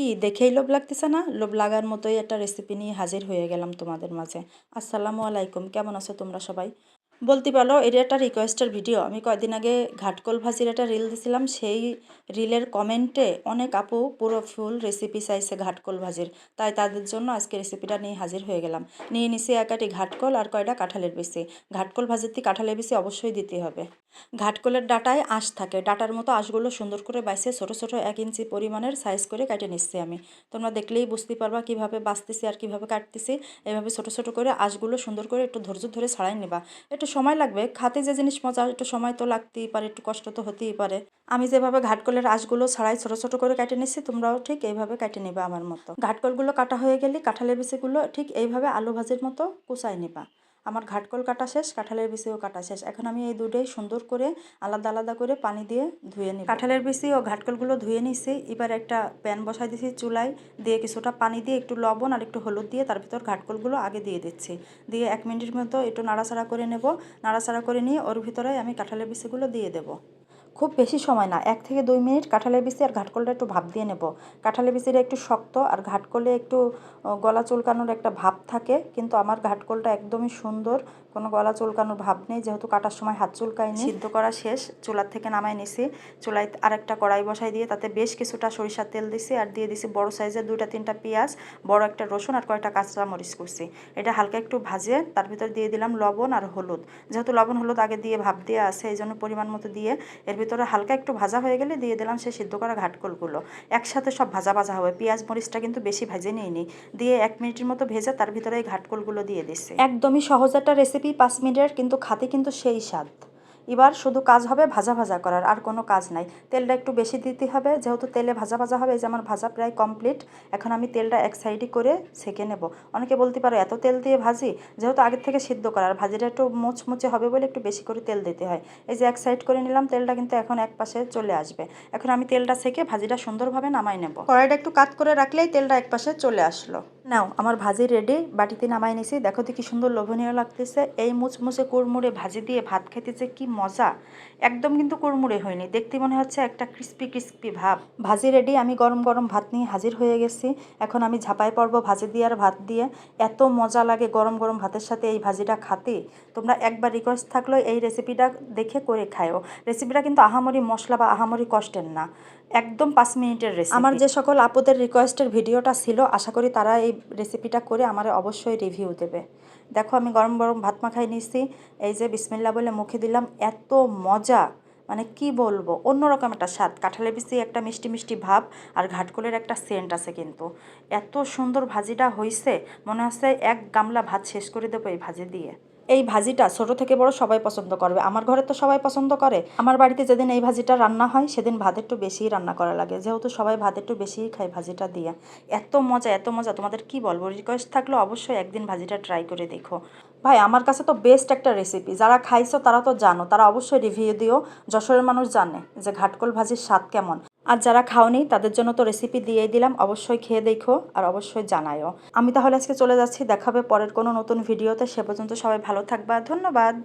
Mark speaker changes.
Speaker 1: কি দেখেই লোভ লাগতেছে না? লোভ লাগার মতোই একটা রেসিপি নিয়ে হাজির হয়ে গেলাম তোমাদের মাঝে। আসসালামু আলাইকুম, কেমন আছো তোমরা সবাই? বলতে পারো, এটা একটা রিকোয়েস্টের ভিডিও আমি কয়েকদিন আগে ঘাটকল ভাজির একটা রিল দিছিলাম, সেই রিলের কমেন্টে অনেক আপু পুরো ফুল রেসিপি চাইছে ঘাটকল ভাজির। তাই তাদের জন্য আজকে রেসিপিটা নিয়ে হাজির হয়ে গেলাম। নিয়ে নিছি একাটি ঘাটকল আর কয়টা কাঁঠালের বেশি। ঘাটকল ভাজির থেকে কাঁঠালের বেশি অবশ্যই দিতে হবে। ঘাটকলের ডাটায় আঁশ থাকে। ডাটার মতো আঁশগুলো সুন্দর করে বাইসে ছোটো ছোটো এক ইঞ্চি পরিমাণের সাইজ করে কেটে নিচ্ছি আমি। তোমরা দেখলেই বুঝতে পারবা কীভাবে বাঁচতেছি আর কীভাবে কাটতেছি। এভাবে ছোটো ছোটো করে আঁশগুলো সুন্দর করে একটু ধৈর্য ধরে ছাড়াই নেবা। একটু সময় লাগবে, খাতে যে জিনিস মজা একটু সময় তো লাগতেই পারে, একটু কষ্ট তো হতেই পারে। আমি যেভাবে ঘাটকলের আঁশগুলো ছাড়াই ছোটো ছোটো করে কেটে নিচ্ছি তোমরাও ঠিক এইভাবে কেটে নেবে আমার মতো। ঘাটকলগুলো কাটা হয়ে গেলে কাঁঠালের বিচিগুলো ঠিক এইভাবে আলু ভাজির মতো কুচাই নেবা। আমার ঘাটকল কাটা শেষ, কাঁঠালের বিচিও কাটা শেষ। এখন আমি এই দুটোই সুন্দর করে আলাদা আলাদা করে পানি দিয়ে ধুয়ে নিই কাঁঠালের বিচি ও ঘাটকলগুলো ধুয়ে নিছি। এবার একটা প্যান বসাই দিয়েছি চুলায়। দিয়ে কিছুটা পানি দিয়ে একটু লবণ আর একটু হলুদ দিয়ে তার ভিতর ঘাটকলগুলো আগে দিয়ে দিচ্ছি। দিয়ে এক মিনিটের মতো একটু নাড়াচাড়া করে নেব। নাড়াচাড়া করে নিয়ে ওর ভিতরে আমি কাঁঠালের বিচিগুলো দিয়ে দেবো। খুব বেশি সময় না, এক থেকে দুই মিনিট কাঁঠালের বিচি আর ঘাটকলটা একটু ভাপ দিয়ে নেব। কাঁঠালের বিচিটা একটু শক্ত আর ঘাটকলে একটু গলা চুলকানোর একটা ভাব থাকে, কিন্তু আমার ঘাটকলটা একদমই সুন্দর, কোনো গলা চুলকানোর ভাব নেই, যেহেতু কাটার সময় হাত চুলকায়নি সিদ্ধ করা শেষ, চুলার থেকে নামাই নিছি, চুলায় আরেকটা কড়াই বসাই দিয়ে তাতে বেশ কিছুটা সরিষার তেল দিছি আর দিয়ে দিছি বড় সাইজের দুইটা তিনটা পেঁয়াজ, বড় একটা রসুন আর কয়েকটা কাঁচা মরিচ করছি এটা হালকা একটু ভাজে, তার ভিতর দিয়ে দিলাম লবণ আর হলুদ। যেহেতু লবণ হলুদ আগে দিয়ে ভাব দিয়ে আছে, এই জন্য পরিমাণ মতো দিয়ে এর ভিতরে হালকা একটু ভাজা হয়ে গেলে দিয়ে দিলাম সেই সিদ্ধ করা ঘাটকলগুলো। একসাথে সব ভাজা ভাজা হবে। পেঁয়াজ, মরিচটা কিন্তু বেশি ভেজে নিইনি। দিয়ে এক মিনিটের মতো ভেজে তার ভিতরে এই ঘাটকলগুলো দিয়ে দিচ্ছি। একদমই সহজ একটা রেসিপি পাঁচ মিনিটের, কিন্তু খাতে কিন্তু সেই স্বাদ। এবার শুধু কাজ হবে ভাজা ভাজা করার, আর কোনো কাজ নাই। তেলটা একটু বেশি দিতে হবে, যেহেতু তেলে ভাজা ভাজা হবে, এই যে আমার ভাজা প্রায় কমপ্লিট এখন আমি তেলটা এক সাইডে করে সেঁকে নেব। অনেকে বলতে পারো, এত তেল দিয়ে ভাজি? যেহেতু আগের থেকে সিদ্ধ করার ভাজিটা একটু মুচমুচে হবে বলে একটু বেশি করে তেল দিতে হয়। এই যে এক সাইড করে নিলাম, তেলটা কিন্তু এখন এক পাশে চলে আসবে। এখন আমি তেলটা সেঁকে ভাজিটা সুন্দরভাবে নামাই নেব। কড়াইটা একটু কাত করে রাখলেই তেলটা এক পাশে চলে আসলো। নাও, আমার ভাজি রেডি বাটিতে নামাই নিছি। দেখো তো কি সুন্দর লোভনীয় লাগতেছে। এই মুচমুচে কুড়মুড়ে ভাজি দিয়ে ভাত খেতে যে কি মজা। একদম কিন্তু কুড়মুড়ে হয়নি। দেখতে মনে হচ্ছে একটা ক্রিস্পি ক্রিস্পি ভাব। ভাজি রেডি আমি গরম গরম ভাত নিয়ে হাজির হয়ে গেছি। এখন আমি ঝাপাই পড়ব ভাজি দিয়ে আর ভাত দিয়ে। এত মজা লাগে গরম গরম ভাতের সাথে এই ভাজিটা খাতে। তোমরা একবার রিকোয়েস্ট থাকল এই রেসিপিটা দেখে করে খায়ও রেসিপিটা কিন্তু আহামরি মশলা বা আহামরি কষ্টের না। একদম পাঁচ মিনিটের রেসিপি আমার যে সকল আপুদের রিকোয়েস্টের ভিডিওটা ছিল, আশা করি তারা এই রেসিপিটা করে আমার অবশ্যই রিভিউ দেবে। দেখো, আমি গরম গরম ভাত মাখাই নিচ্ছি এই যে বিসমিল্লা বলে মুখে দিলাম, এত মজা! মানে কি বলব? অন্যরকম একটা স্বাদ। কাঁঠালের বিচি একটা মিষ্টি মিষ্টি ভাব, আর ঘাটকলের একটা সেন্ট আছে কিন্তু। এত সুন্দর ভাজিটা হয়েছে মনে হচ্ছে এক গামলা ভাত শেষ করে দেবো এই ভাজি দিয়ে। এই ভাজিটা ছোট থেকে বড় সবাই পছন্দ করবে। আমার ঘরে তো সবাই পছন্দ করে। আমার বাড়িতে যেদিন এই ভাজিটা রান্না হয়, সেদিন ভাত একটু বেশিই রান্না করা লাগে। যেহেতু সবাই ভাত একটু বেশিই খায় ভাজিটা দিয়ে। এত মজা এত মজা। তোমাদের কি বলব? রিকোয়েস্ট থাকলে অবশ্যই একদিন ভাজিটা ট্রাই করে দেখো। ভাই, আমার কাছে তো বেস্ট একটা রেসিপি যারা খাইছো তারা তো জানো। তারা অবশ্যই রিভিউ দিও। যশোরের মানুষ জানে যে ঘাটকল ভাজির স্বাদ কেমন। আর যারা খাওনি, তাদের জন্য তো রেসিপি দিয়েই দিলাম। অবশ্যই খেয়ে দেখো আর অবশ্যই জানায়ও। আমি তাহলে আজকে চলে যাচ্ছি, দেখাবে পরের কোনো নতুন ভিডিওতে সে পর্যন্ত সবাই ভালো থাকবা। ধন্যবাদ।